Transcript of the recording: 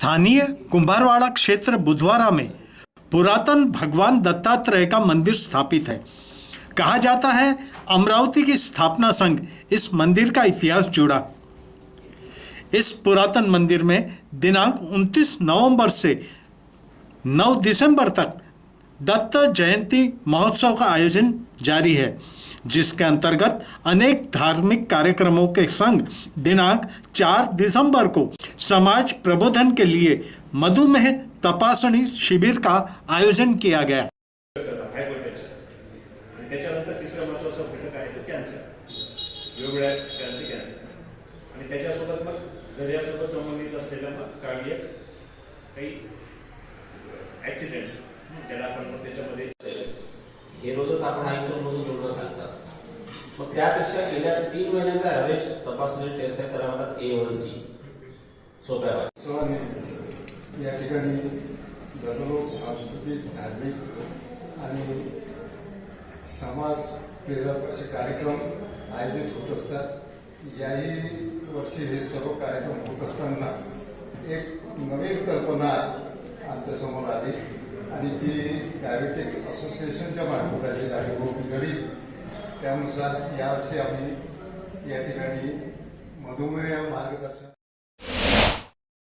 स्थानीय कुंभारवाड़ा क्षेत्र बुधवारा में पुरातन भगवान दत्तात्रेय का मंदिर स्थापित है। कहा जाता है, अमरावती की स्थापना संग इस मंदिर का इतिहास जुड़ा। इस पुरातन मंदिर में दिनांक 29 नवंबर से 9 दिसंबर तक दत्त जयंती महोत्सव का आयोजन जारी है। जिसके अंतर्गत अनेक धार्मिक कार्यक्रमों के संग दिनांक 4 दिसंबर को समाज प्रबोधन के लिए मधुमेह तपासणी शिविर का आयोजन किया गया। हायपरटेन्शन आणि त्याच्यानंतर तिसरा महत्वाचा घटक आहे तो कॅन्सर वेगवेगळ्या प्रकारचे कॅन्सर आणि त्याच्यासोबत मग हृदयासोबत संबंधित असलेल्या मग कार्डियक काही ऍक्सिडेंट्स ज्याला आपण त्याच्यामध्ये हे रोजच आपण ऐकतो मग त्यापेक्षा गेल्या तीन महिन्याचा ॲव्हरेज तपासणी टेस्ट आहे त्याला म्हणतात ए वन सी सोप्या भाषेत. या ठिकाणी दररोज सांस्कृतिक धार्मिक आणि समाज प्रेरक असे कार्यक्रम आयोजित होत असतात. याही वर्षी हे सर्व कार्यक्रम होत असताना एक नवीन कल्पना आमच्यासमोर आली आणि ती डायबेटिक असोसिएशनच्या मार्फत आली. आहे गोपी गडी त्यानुसार यावर्षी आम्ही या ठिकाणी मधुमेह मार्गदर्शन